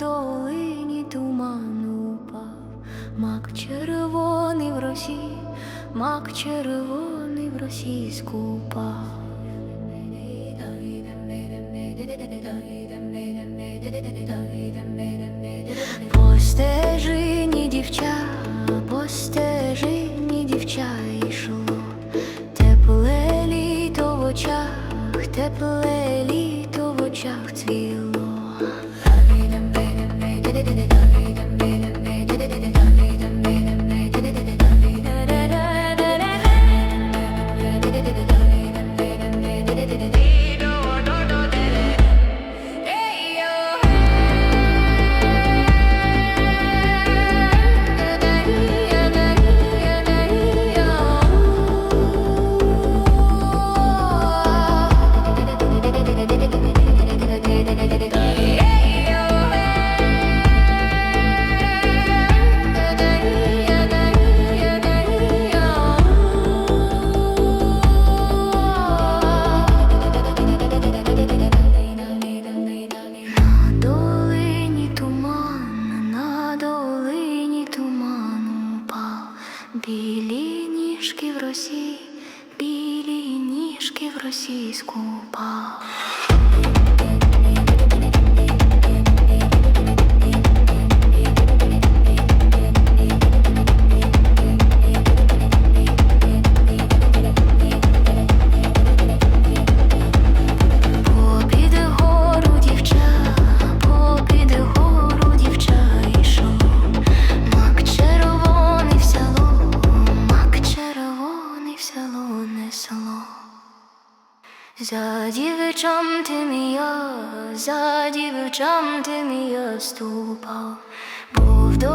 долині туман упав, мак червоний в росі, мак червоний в російську упав. По стежині дівча, по стежині дівча йшло, тепле літо в очах, тепле літо в очах цвіло. did it. Білі ніжки в росі, білі ніжки в російську упав. За дівчам ти мія, за дівчам ти мія ступав, був до